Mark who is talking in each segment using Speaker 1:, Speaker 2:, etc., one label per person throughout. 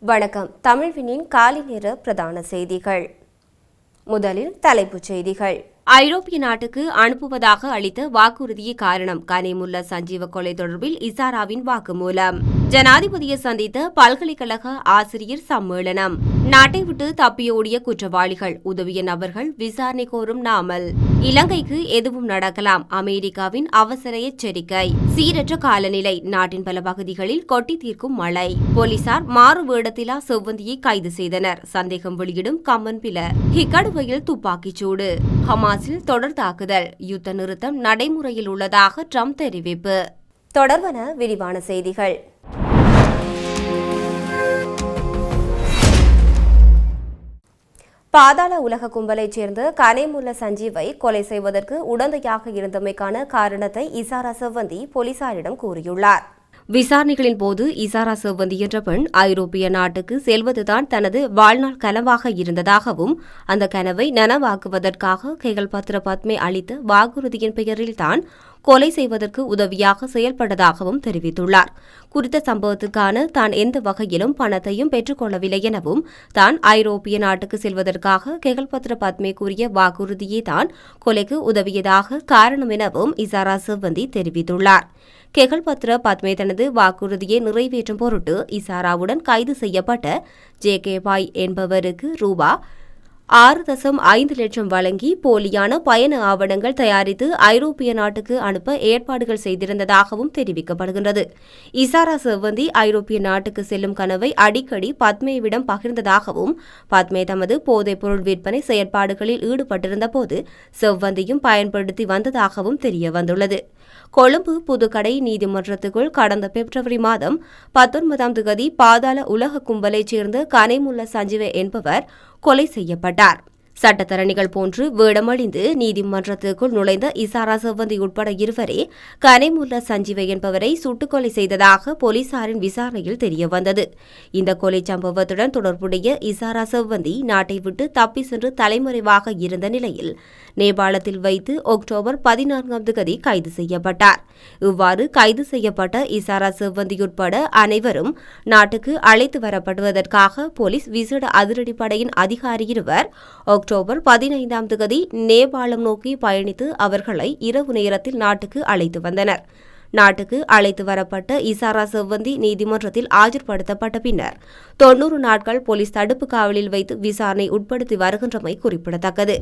Speaker 1: வணக்கம். தமிழ்வினின் காலை நேர பிரதான செய்திகள். முதலில் தலைப்புச் செய்திகள். ஐரோப்பிய நாட்டுக்கு அனுப்புவதாக அளித்த வாக்குறுதியை காரணம். கனிமுல்ல சஞ்சீவ கொலை தொடர்பில் இசாராவின் வாக்குமூலம். ஜனாதிபதியை சந்தித்த பல்கலைக்கழக ஆசிரியர் சம்மேளனம். நாட்டை விட்டு தப்பியோடிய குற்றவாளிகள் உதவிய நபர்கள் விசாரணை கோரும் நாமல். இலங்கைக்கு எதுவும் நடக்கலாம் அமெரிக்காவின் அவசர எச்சரிக்கை. சீரற்ற காலநிலை நாட்டின் பல பகுதிகளில் கொட்டி தீர்க்கும் மழை. போலீசார் மாறு வேடத்திலா செவ்வந்தியை கைது செய்தனர். சந்தேகம் வெளியிடும் கம்மன் பில. ஹிக்கடுவையில் துப்பாக்கிச் சூடு. ஹமாஸில் தொடர் தாக்குதல். யுத்த நிறுத்தம் நடைமுறையில் உள்ளதாக ட்ரம்ப் தெரிவிப்பு. தொடர்வன விரிவான செய்திகள். பாதாள உலக கும்பலைச் சேர்ந்த கனேமுல்ல சஞ்சீவை கொலை செய்வதற்கு உடந்தையாக இருந்தமைக்கான காரணத்தை இசாரா செவ்வந்தி போலீசாரிடம் கூறியுள்ளார். விசாரணைகளின் போது இசாரா செவ்வந்தி என்ற பெண் ஐரோப்பிய நாட்டுக்கு செல்வதுதான் தனது வாழ்நாள் கனவாக இருந்ததாகவும் அந்த கனவை நனவாக்குவதற்காக கைகள் பத்ர பத்மே அளித்த வாக்குறுதியின் பெயரில்தான் கொலை செய்வதற்கு உதவியாக செயல்பட்டதாகவும் தெரிவித்துள்ளார். குறித்த சம்பவத்துக்கான தான் எந்த வகையிலும் பணத்தையும் பெற்றுக்கொள்ளவில்லை எனவும் தான் ஐரோப்பிய நாட்டுக்கு செல்வதற்காக கெகல்பத்ர பத்மே கூறிய வாக்குறுதியே தான் கொலைக்கு உதவியதாக காரணம் எனவும் இசாரா சிவந்தி தெரிவித்துள்ளார். கெகல்பத்ர பத்மே தனது வாக்குறுதியை நிறைவேற்றும் பொருட்டு இசாராவுடன் கைது செய்யப்பட்ட ஜே கே பாய் என்பவருக்கு ரூபா ஆறு தசம் ஐந்து லட்சம் வழங்கி போலியான பயண ஆவணங்கள் தயாரித்து ஐரோப்பிய நாட்டுக்கு அனுப்ப ஏற்பாடுகள் செய்திருந்ததாகவும் தெரிவிக்கப்படுகின்றது. இசாரா செவ்வந்தி ஐரோப்பிய நாட்டுக்கு செல்லும் கனவை அடிக்கடி பத்மேவிடம் பகிர்ந்ததாகவும் பத்மே தமது போதைப்பொருள் விற்பனை செயற்பாடுகளில் ஈடுபட்டிருந்த போது செவ்வந்தியும் பயன்படுத்தி வந்ததாகவும் தெரியவந்துள்ளது. கொழும்பு புதுக்கடை நீதிமன்றத்துக்குள் கடந்த பிப்ரவரி மாதம் பத்தொன்பதாம் தேதி பாதாள உலக கும்பலைச் சேர்ந்த கனைமுல்ல சஞ்சீவ என்பவர் கொலை செய்யப்பட்டார். சட்டத்தரணிகள் போன்று வேடமழிந்து நீதிமன்றத்துக்குள் நுழைந்த இசாரா செவ்வந்தி உட்பட இருவரே கனைமுல்ல சஞ்சீவை என்பவரை சுட்டுக்கொலை செய்ததாக போலீசாரின் விசாரணையில் தெரியவந்தது. இந்த கொலை சம்பவத்துடன் தொடர்புடைய இசாரா செவ்வந்தி நாட்டை விட்டு தப்பி சென்று தலைமறைவாக இருந்த நிலையில் நேபாளத்தில் வைத்து அக்டோபர் பதினான்காம் தேதி கைது செய்யப்பட்டார். இவ்வாறு கைது செய்யப்பட்ட இசாரா செவ்வந்தி உட்பட அனைவரும் நாட்டுக்கு அழைத்து வரப்படுவதற்காக போலீஸ் விசேட அதிரடிப்படையின் அதிகாரி இருவர் அக்டோபர் பதினைந்தாம் தேதி நேபாளம் நோக்கி பயணித்து அவர்களை இரவு நேரத்தில் நாட்டுக்கு அழைத்து வந்தனர். நாட்டுக்கு அழைத்து வரப்பட்ட இசாரா செவ்வந்தி நீதிமன்றத்தில் ஆஜர்படுத்தப்பட்ட பின்னர் தொன்னூறு நாட்கள் போலீஸ் தடுப்பு காவலில் வைத்து விசாரணை உட்படுத்தி வருகின்றமை குறிப்பிடத்தக்கது.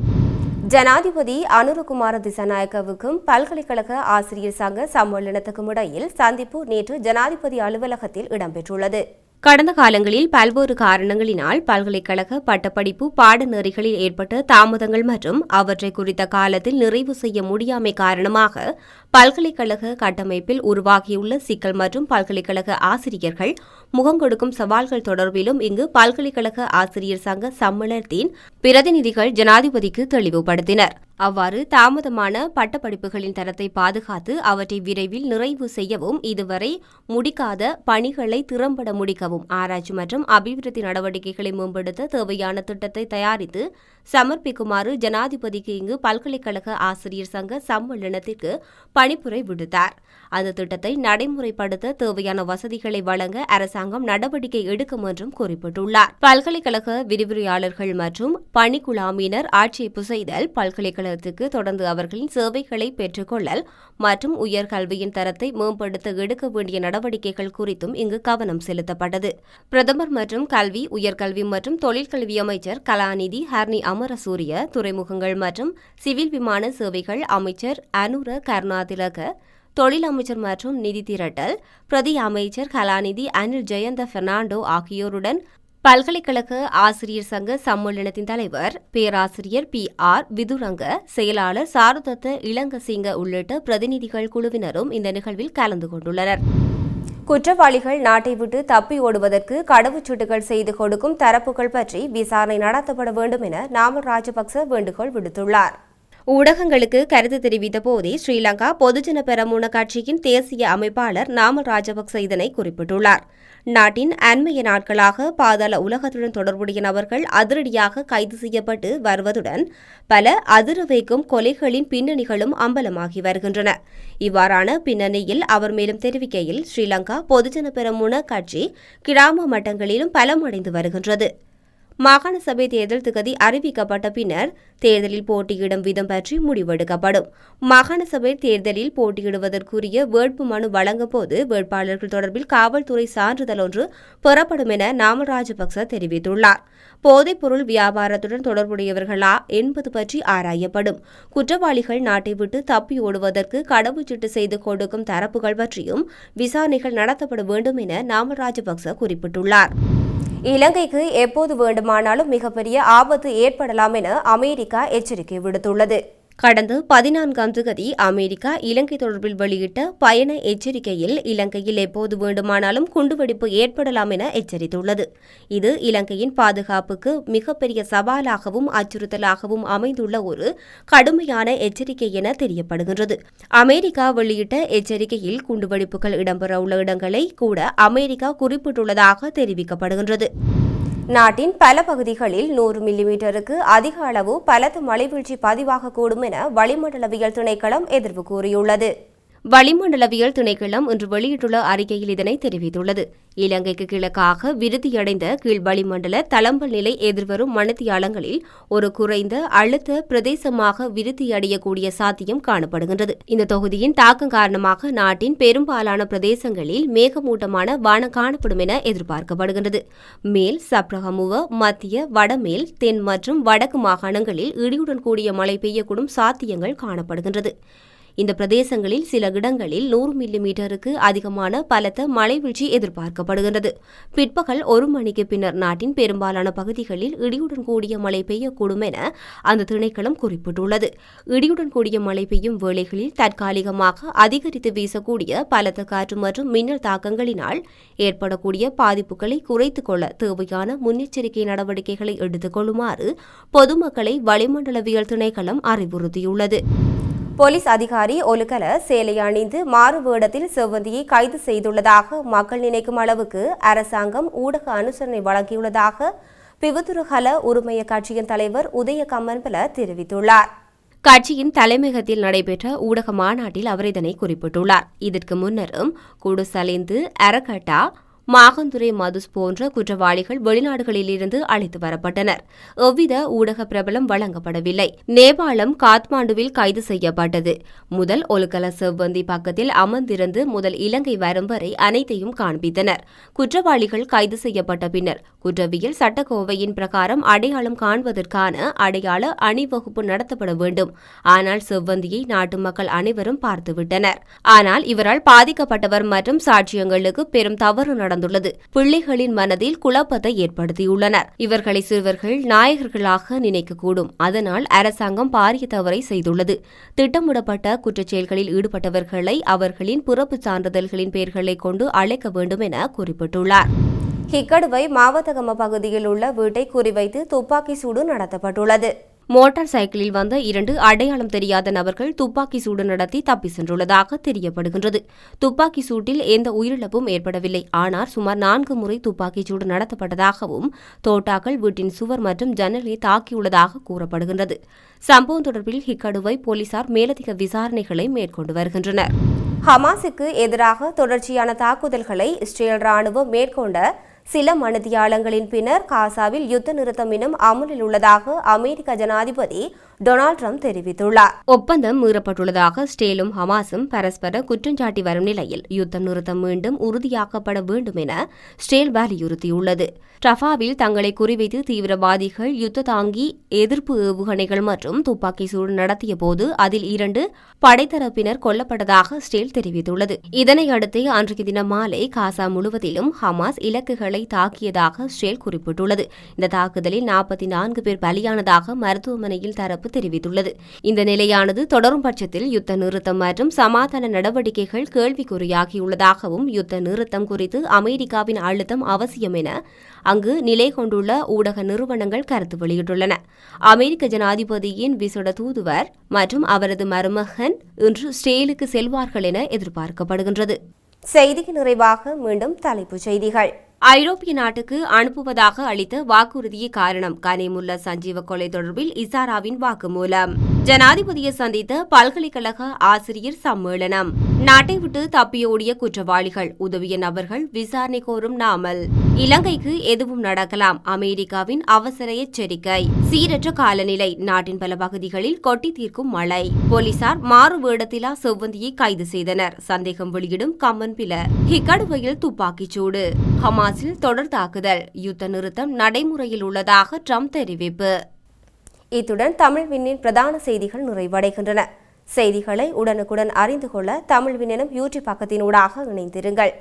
Speaker 1: ஜனாதிபதி அனுரகுமார திசாநாயக்கவுக்கும் பல்கலைக்கழக ஆசிரியர் சங்க சம்மேளனத்துக்கும் இடையில் சந்திப்பு நேற்று ஜனாதிபதி அலுவலகத்தில் இடம்பெற்றுள்ளது. கடந்த காலங்களில் பல்வேறு காரணங்களினால் பல்கலைக்கழக பட்டப்படிப்பு பாடநெறிகளில் ஏற்பட்ட தாமதங்கள் மற்றும் அவற்றை குறித்த காலத்தில் நிறைவு செய்ய முடியாமை காரணமாக பல்கலைக்கழக கட்டமைப்பில் உருவாகியுள்ள சிக்கல் மற்றும் பல்கலைக்கழக ஆசிரியர்கள் முகங்கொடுக்கும் சவால்கள் தொடர்பிலும் இங்கு பல்கலைக்கழக ஆசிரியர் சங்க சம்மேளனத்தின் பிரதிநிதிகள் ஜனாதிபதிக்கு தெளிவுபடுத்தினர். அவ்வாறு தாமதமான பட்டப்படிப்புகளின் தரத்தை பாதுகாத்து அவற்றை விரைவில் நிறைவு செய்யவும் இதுவரை முடிக்காத பணிகளை திறம்பட முடிக்கவும் ஆராய்ச்சி மற்றும் அபிவிருத்தி நடவடிக்கைகளை மேம்படுத்த தேவையான திட்டத்தை தயாரித்து சமர்ப்பிக்குமாறு ஜனாதிபதிக்கு இங்கு பல்கலைக்கழக ஆசிரியர் சங்க சம்மேளனத்திற்கு பணிப்புரை விடுத்தார். அந்த திட்டத்தை நடைமுறைப்படுத்த தேவையான வசதிகளை வழங்க அரசாங்கம் நடவடிக்கை எடுக்கும் என்றும் குறிப்பிட்டுள்ளார். பல்கலைக்கழக விரிவுரையாளர்கள் மற்றும் பணிக்குழாமியினர் ஆட்சேப்பு செய்தல் பல்கலைக்கழக நிறுவனத்துக்கு தொடர்ந்து அவர்களின் சேவைகளை பெற்றுக்கொள்ளல் மற்றும் உயர்கல்வியின் தரத்தை மேம்படுத்த எடுக்க வேண்டிய நடவடிக்கைகள் குறித்தும் இங்கு கவனம் செலுத்தப்பட்டது. பிரதமர் மற்றும் கல்வி உயர்கல்வி மற்றும் தொழிற்கல்வி அமைச்சர் கலாநிதி ஹர்னி அமரசூரிய துறைமுகங்கள் மற்றும் சிவில் விமான சேவைகள் அமைச்சர் அனுர கருணாதிலக தொழில் அமைச்சர் மற்றும் நிதி திரட்டல் பிரதி அமைச்சர் கலாநிதி அனில் ஜெயந்த பெர்னாண்டோ ஆகியோருடன் பல்கலைக்கழக ஆசிரியர் சங்க சம்மேளனத்தின் தலைவர் பேராசிரியர் பி ஆர் விதுரங்க செயலாளர் சாருதத்த இளங்கசிங்க உள்ளிட்ட பிரதிநிதிகள் குழுவினரும் இந்த நிகழ்வில் கலந்து கொண்டுள்ளனர். குற்றவாளிகள் நாட்டை விட்டு தப்பி ஓடுவதற்கு கடவுச்சீட்டுகள் செய்து கொடுக்கும் தரப்புகள் பற்றி விசாரணை நடத்தப்பட வேண்டும் என நாமல் ராஜபக்ச வேண்டுகோள் விடுத்துள்ளார். ஊடகங்களுக்கு கருத்து தெரிவித்த போதே ஸ்ரீலங்கா பொதுஜன பெரமுன கட்சியின் தேசிய அமைப்பாளர் நாமல் ராஜபக்ச இதனை குறிப்பிட்டுள்ளார். நாட்டின் அண்மைய நாட்களாக பாதாள உலகத்துடன் தொடர்புடைய நபர்கள் அதிரடியாக கைது செய்யப்பட்டு வருவதுடன் பல அதிர வைக்கும் கொலைகளின் பின்னணிகளும் அம்பலமாகி வருகின்றன. இவ்வாறான பின்னணியில் அவர் மேலும் தெரிவிக்கையில் ஸ்ரீலங்கா பொதுஜன பெரமுன கட்சி கிராம மட்டங்களிலும் பலமடைந்து வருகின்றது. மாகாண சபை தேர்தல் திகதி அறிவிக்கப்பட்ட பின்னர் தேர்தலில் போட்டியிடும் விதம் பற்றி முடிவெடுக்கப்படும். மாகாண சபை தேர்தலில் போட்டியிடுவதற்குரிய வேட்பு மனு வழங்கும் போது வேட்பாளர்கள் தொடர்பில் காவல்துறை சான்றிதழ் ஒன்று பெறப்படும் என நாமல் ராஜபக்ச தெரிவித்துள்ளார் போதைப்பொருள் வியாபாரத்துடன் தொடர்புடையவர்களா என்பது பற்றி ஆராயப்படும். குற்றவாளிகள் நாட்டை விட்டு தப்பி ஓடுவதற்கு கடவுச்சீட்டு செய்து கொடுக்கும் தரப்புகள் பற்றியும் விசாரணைகள் நடத்தப்பட வேண்டும் என நாமல் ராஜபக்ச குறிப்பிட்டுள்ளார். இலங்கைக்கு எப்போது வேண்டுமானாலும் மிகப்பெரிய ஆபத்து ஏற்படலாம் என அமெரிக்கா எச்சரிக்கை விடுத்துள்ளது. கடந்த பதினான்காம் தேதி அமெரிக்கா இலங்கை தொடர்பில் வெளியிட்ட பயண எச்சரிக்கையில் இலங்கையில் எப்போது வேண்டுமானாலும் குண்டுவெடிப்பு ஏற்படலாம் என எச்சரித்துள்ளது. இது இலங்கையின் பாதுகாப்புக்கு மிகப்பெரிய சவாலாகவும் அச்சுறுத்தலாகவும் அமைந்துள்ள ஒரு கடுமையான எச்சரிக்கை என தெரியப்படுகின்றது. அமெரிக்கா வெளியிட்ட எச்சரிக்கையில் குண்டுவெடிப்புகள் இடம்பெறவுள்ள இடங்களை கூட அமெரிக்கா குறிப்பிட்டுள்ளதாக தெரிவிக்கப்படுகின்றது. நாட்டின் பல பகுதிகளில் நூறு மில்லிமீட்டருக்கு அதிக அளவு பலத்த மழைவீழ்ச்சி பதிவாகக்கூடும் என வளிமண்டலவியல் திணைக்களம் எதிர்வு கூறியுள்ளது. வளிமண்டலவியல் திணைக்களம் இன்று வெளியிட்டுள்ள அறிக்கையில் இதனை தெரிவித்துள்ளது. இலங்கைக்கு கிழக்காக விருத்தியடைந்த கீழ் வளிமண்டல தளம்பல் நிலை எதிர்வரும் மணித்தியாலங்களில் ஒரு குறைந்த அழுத்த பிரதேசமாக விருத்தியடையக்கூடிய சாத்தியம் காணப்படுகின்றது. இந்த தொகுதியின் தாக்கம் காரணமாக நாட்டின் பெரும்பாலான பிரதேசங்களில் மேகமூட்டமான வானம் காணப்படும் என எதிர்பார்க்கப்படுகின்றது. மேல் சப்ரகமுவ மத்திய வடமேல் தென் மற்றும் வடக்கு மாகாணங்களில் இடியுடன் கூடிய மழை பெய்யக்கூடும் சாத்தியங்கள் காணப்படுகின்றது. இந்த பிரதேசங்களில் சில இடங்களில் நூறு மில்லி மீட்டருக்கு அதிகமான பலத்த மழை வீழ்ச்சி எதிர்பார்க்கப்படுகின்றது. பிற்பகல் ஒரு மணிக்கு பின்னர் நாட்டின் பெரும்பாலான பகுதிகளில் இடியுடன் கூடிய மழை பெய்யக்கூடும் என அந்த திணைக்களம் குறிப்பிட்டுள்ளது. இடியுடன் கூடிய மழை பெய்யும் வேளைகளில் தற்காலிகமாக அதிகரித்து வீசக்கூடிய பலத்த காற்று மற்றும் மின்னல் தாக்கங்களினால் ஏற்படக்கூடிய பாதிப்புகளை குறைத்துக் கொள்ள தேவையான முன்னெச்சரிக்கை நடவடிக்கைகளை எடுத்துக் கொள்ளுமாறு பொதுமக்களை வளிமண்டலவியல் திணைக்களம் அறிவுறுத்தியுள்ளது. போலீஸ் அதிகாரி ஒலுக்கல சேலை அணிந்து மாறு வேடத்தில் செவ்வந்தியை கைது செய்துள்ளதாக மக்கள் நினைக்கும் அளவுக்கு அரசாங்கம் ஊடக அனுசரணை வழங்கியுள்ளதாக பிவுத்துருகல உரிமைய கட்சியின் தலைவர் உதய கம்மன்பல தெரிவித்துள்ளார். கட்சியின் தலைமையகத்தில் நடைபெற்ற ஊடக மாநாட்டில் அவர் இதனை குறிப்பிட்டுள்ளார். இதற்கு முன்னரும் குடுசலிந்து அரகட்டா மாகந்துரை மதுஸ் போன்ற குற்றவாளிகள் வெளிநாடுகளிலிருந்து அழைத்து வரப்பட்டனர். எவ்வித ஊடக பிரபலம் வழங்கப்படவில்லை. நேபாளம் காத்மாண்டுவில் கைது செய்யப்பட்டது. முதல் ஒலுக்கல செவ்வந்தி பக்கத்தில் அமர்ந்திருந்து முதல் இலங்கை வரும் வரை அனைத்தையும் காண்பித்தனர். குற்றவாளிகள் கைது செய்யப்பட்ட பின்னர் குற்றவியல் சட்டக்கோவையின் பிரகாரம் அடையாளம் காண்பதற்கான அடையாள அணிவகுப்பு நடத்தப்பட வேண்டும். ஆனால் செவ்வந்தியை நாட்டு மக்கள் அனைவரும் பார்த்துவிட்டனர். ஆனால் இவரால் பாதிக்கப்பட்டவர் மற்றும் சாட்சியங்களுக்கு பெரும் தவறு நடந்துள்ளது பிள்ளைகளின் மனதில் குழப்பத்தை ஏற்படுத்தியுள்ளனர். இவர்களை சிறுவர்கள் நாயகர்களாக நினைக்கக்கூடும். அதனால் அரசாங்கம் பாரிய தவறை செய்துள்ளது. திட்டமிடப்பட்ட குற்றச்செயல்களில் ஈடுபட்டவர்களை அவர்களின் பிறப்பு சான்றிதழ்களின் பெயர்களை கொண்டு அழைக்க வேண்டும் என குறிப்பிட்டுள்ளார். ஹிக்கடுவை மாவத்தகம பகுதியில் உள்ள வீட்டை குறிவைத்து துப்பாக்கி சூடு நடத்தப்பட்டுள்ளது. மோட்டார் சைக்கிளில் வந்த இரண்டு அடையாளம் தெரியாத நபர்கள் துப்பாக்கி சூடு நடத்தி தப்பி சென்றுள்ளதாக தெரியப்படுகின்றது. துப்பாக்கி சூட்டில் எந்த உயிரிழப்பும் ஏற்படவில்லை. ஆனால் சுமார் நான்கு முறை துப்பாக்கி சூடு நடத்தப்பட்டதாகவும் தோட்டாக்கள் வீட்டின் சுவர் மற்றும் ஜன்னலை தாக்கியுள்ளதாக கூறப்படுகின்றது. சம்பவம் தொடர்பில் ஹிக்கடுவை போலீசார் மேலதிக விசாரணைகளை மேற்கொண்டு வருகின்றனர். ஹமாஸுக்கு எதிராக தொடர்ச்சியான தாக்குதல்களை இஸ்ரேல் ராணுவம் மேற்கொண்ட சில மனதியாளங்களின் பின்னர் காசாவில் யுத்த நிறுத்தம் எனும் அமலில் உள்ளதாக அமெரிக்க ஜனாதிபதி டொனால்ட் ட்ரம்ப் தெரிவித்துள்ளார். ஒப்பந்தம் மீறப்பட்டுள்ளதாக ஸ்டேலும் ஹமாஸும் பரஸ்பர குற்றஞ்சாட்டி வரும் நிலையில் யுத்தம் நிறுத்தம் மீண்டும் உறுதியாக்கப்பட வேண்டும் என ஸ்டேல் வலியுறுத்தியுள்ளது. ரஃபாவில் தங்களை குறிவைத்து தீவிரவாதிகள் யுத்த தாங்கி எதிர்ப்பு ஏவுகணைகள் மற்றும் துப்பாக்கி சூடு நடத்திய போது அதில் இரண்டு படைத்தரப்பினர் கொல்லப்பட்டதாக ஸ்டேல் தெரிவித்துள்ளது. இதனையடுத்து அன்றைய தினம் மாலை காசா முழுவதிலும் ஹமாஸ் இலக்குகளை வீடுகளை தாக்கியதாக இஸ்ரேல் குறிப்பிட்டுள்ளது. இந்த தாக்குதலில் நாற்பத்தி நான்கு பேர் பலியானதாக மருத்துவமனையில் தரப்பு தெரிவித்துள்ளது. இந்த நிலையானது தொடரும் பட்சத்தில் யுத்த நிறுத்தம் மற்றும் சமாதான நடவடிக்கைகள் கேள்விக்குறியாகியுள்ளதாகவும் யுத்த நிறுத்தம் குறித்து அமெரிக்காவின் அழுத்தம் அவசியம் என அங்கு நிலை கொண்டுள்ள ஊடக நிறுவனங்கள் கருத்து வெளியிட்டுள்ளன. அமெரிக்க ஜனாதிபதியின் விசேட தூதுவர் மற்றும் அவரது மருமகன் இன்று ஸ்டேலுக்கு செல்வார்கள் என எதிர்பார்க்கப்படுகின்றது. செய்திக்கு நிறைவாக மீண்டும் தலைப்புச் செய்திகள். ஐரோப்பிய நாட்டுக்கு அனுப்புவதாக அளித்த வாக்குறுதியை காரணம். கனிமுல்ல சஞ்சீவ கொலை தொடர்பில் இசாராவின் வாக்குமூலம். ஜனாதிபதியை சந்தித்த பல்கலைக்கழக ஆசிரியர் சம்மேளனம். நாட்டை விட்டு தப்பியோடிய குற்றவாளிகள் உதவிய நபர்கள் விசாரணை கோரும் நாமல். இலங்கைக்கு எதுவும் நடக்கலாம் அமெரிக்காவின் அவசர எச்சரிக்கை. சீரற்ற காலநிலை நாட்டின் பல பகுதிகளில் கொட்டி தீர்க்கும் மழை. போலீசார் மாறு வேடத்திலா செவ்வந்தியை கைது செய்தனர். சந்தேகம் வெளியிடும் கம்மன் பில. ஹிக்கடுவையில் துப்பாக்கிச் சூடு. ஹமாஸில் தொடர் தாக்குதல். யுத்த நிறுத்தம் நடைமுறையில் உள்ளதாக ட்ரம்ப் தெரிவிப்பு. இத்துடன் தமிழ் விண்ணின் பிரதான செய்திகள் நிறைவடைகின்றன. செய்திகளை உடனுக்குடன் அறிந்து கொள்ள தமிழ் விண்ணினம் யூடியூப் பக்கத்தினூடாக இணைந்திருங்கள்.